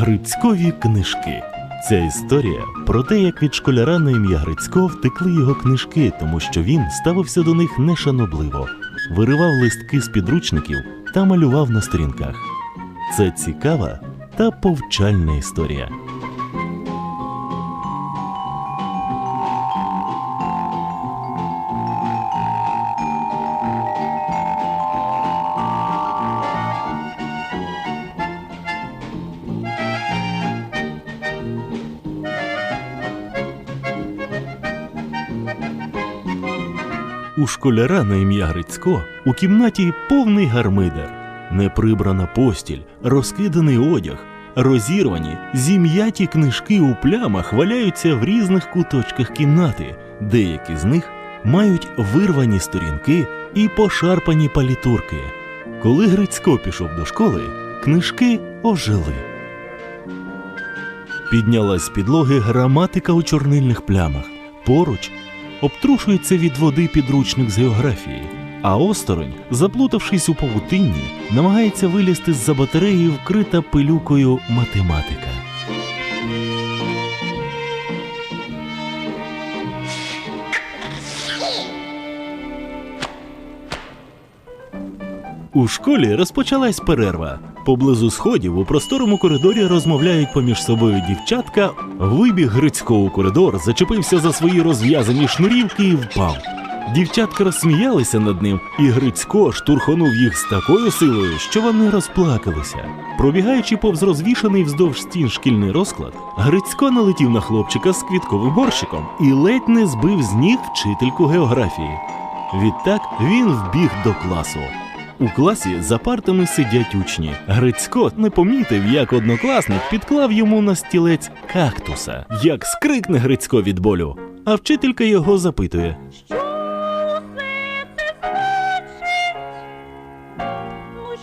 Грицькові книжки. Ця історія про те, як від школяра на ім'я Грицько втекли його книжки, тому що він ставився до них нешанобливо, виривав листки з підручників та малював на сторінках. Це цікава та повчальна історія. У школяра на ім'я Грицько у кімнаті повний гармидер, неприбрана постіль, розкиданий одяг, розірвані, зім'яті книжки у плямах валяються в різних куточках кімнати, деякі з них мають вирвані сторінки і пошарпані палітурки. Коли Грицько пішов до школи, книжки ожили. Піднялась з підлоги граматика у чорнильних плямах. Поруч обтрушується від води підручник з географії, а осторонь, заплутавшись у павутинні, намагається вилізти з-за батареї вкрита пилюкою математика. У школі розпочалась перерва. Поблизу сходів у просторому коридорі розмовляють поміж собою дівчатка. Вибіг Грицько у коридор, зачепився за свої розв'язані шнурівки і впав. Дівчатка розсміялися над ним, і Грицько штурхонув їх з такою силою, що вони розплакалися. Пробігаючи повз розвішаний вздовж стін шкільний розклад, Грицько налетів на хлопчика з квітковим горщиком і ледь не збив з ніг вчительку географії. Відтак він вбіг до класу. У класі за партами сидять учні. Грицько не помітив, як однокласник підклав йому на стілець кактуса. Як скрикне Грицько від болю. А вчителька його запитує? Ну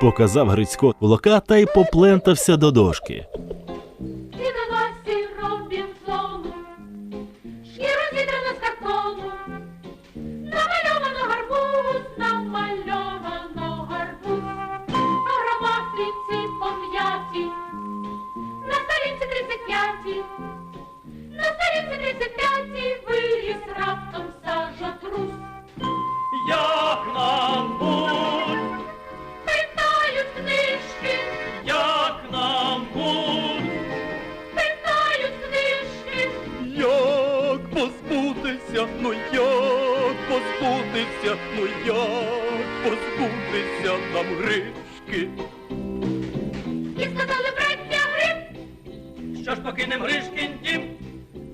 показав Грицько кулака та й поплентався до дошки. Позбутися нам гришки. І сказали браття Гриб, Що ж покинем Гришкін дім,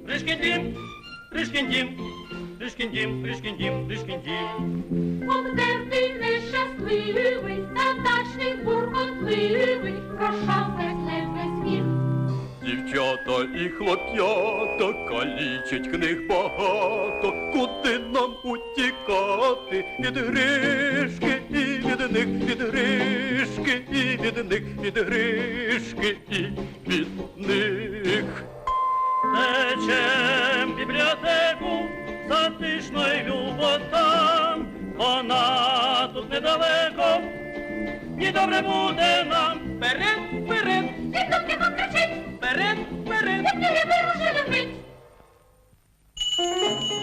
Гришкін дім, Гришкін дім, Гришкін дім, Гришкін дім, Гришкін дім. обдертий нещасливий, задачний буркотливий, прошав весь весь світ. Дівчата і хлоп'ята калічать книг багато, куди нам утікати від гришки і від них, від гришки і від них, від гришки і від них. Течем в бібліотеку, затишно й любо там, вона тут недалеко, і добре буде нам. Вперед, вперед,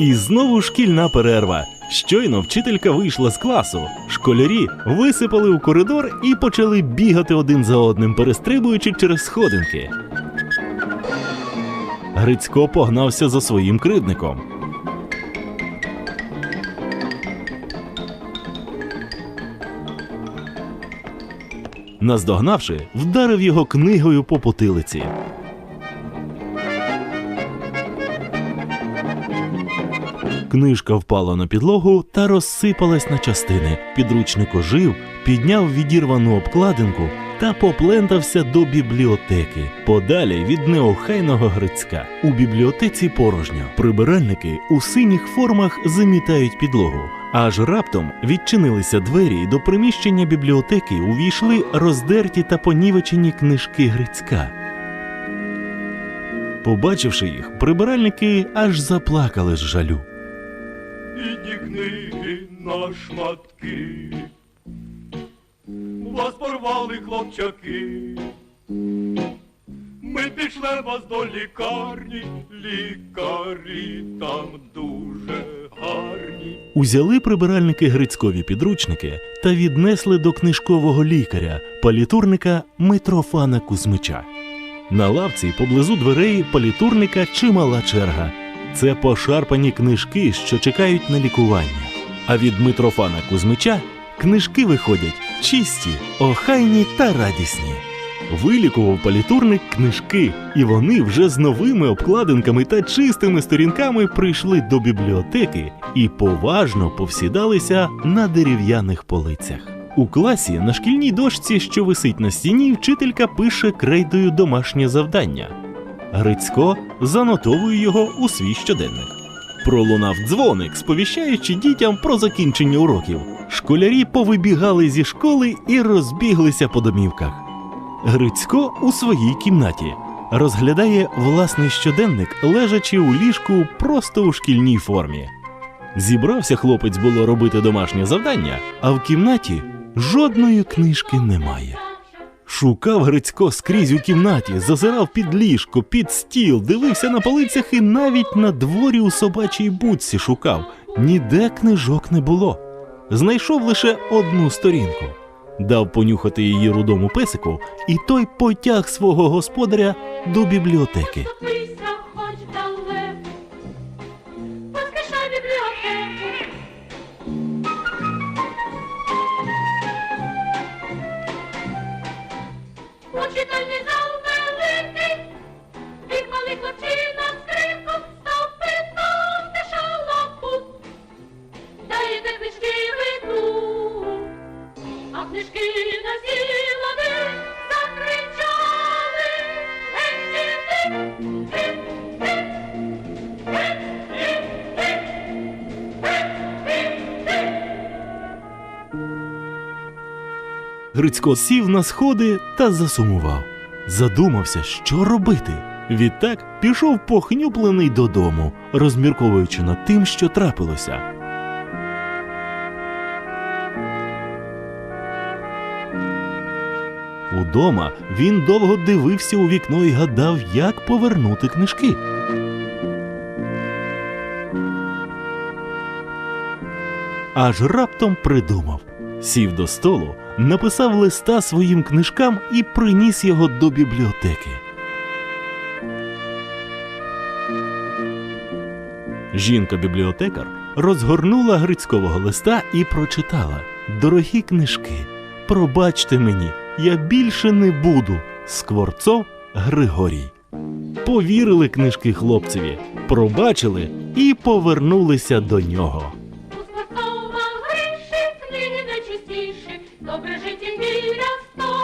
І знову шкільна перерва. Щойно вчителька вийшла з класу. Школярі висипали у коридор і почали бігати один за одним, перестрибуючи через сходинки. Грицько погнався за своїм кривдником. Наздогнавши, вдарив його книгою по потилиці. Книжка впала на підлогу та розсипалась на частини. Підручник ожив, підняв відірвану обкладинку та поплентався до бібліотеки, подалі від неохайного Грицька. У бібліотеці порожньо. Прибиральники у синіх формах замітають підлогу. Аж раптом відчинилися двері, і до приміщення бібліотеки увійшли роздерті та понівечені книжки Грицька. Побачивши їх, прибиральники аж заплакали з жалю. Іді книги на шматки. вас порвали хлопчаки. Ми пішли вас до лікарні, лікарі там дуже гарні. Узяли прибиральники Грицькові підручники та віднесли до книжкового лікаря, палітурника Митрофана Кузьмича. На лавці поблизу дверей палітурника чимала черга. Це пошарпані книжки, що чекають на лікування. А від Митрофана Кузьмича книжки виходять чисті, охайні та радісні. Вилікував палітурник книжки, і вони вже з новими обкладинками та чистими сторінками прийшли до бібліотеки і поважно повсідалися на дерев'яних полицях. У класі на шкільній дошці, що висить на стіні, вчителька пише крейдою домашнє завдання. Грицько занотовує його у свій щоденник. Пролунав дзвоник, сповіщаючи дітям про закінчення уроків. Школярі повибігали зі школи і розбіглися по домівках. Грицько у своїй кімнаті розглядає власний щоденник, лежачи у ліжку просто у шкільній формі. Зібрався хлопець було робити домашнє завдання, а в кімнаті жодної книжки немає. Шукав Грицько скрізь у кімнаті, зазирав під ліжко, під стіл, дивився на полицях і навіть на дворі у собачій будці шукав. Ніде книжок не було. Знайшов лише одну сторінку. Дав понюхати її рудому песику, і той потяг свого господаря до бібліотеки. Грицько сів на сходи та засумував. Задумався, що робити. Відтак пішов похнюплений додому, розмірковуючи над тим, що трапилося. Удома він довго дивився у вікно і гадав, як повернути книжки. Аж раптом придумав. Сів до столу, написав листа своїм книжкам і приніс його до бібліотеки. Жінка-бібліотекар розгорнула Грицькового листа і прочитала: Дорогі книжки, пробачте мені, я більше не буду. Скворцов Григорій. Повірили книжки хлопцеві, пробачили і повернулися до нього. тише, добре життя віра сто.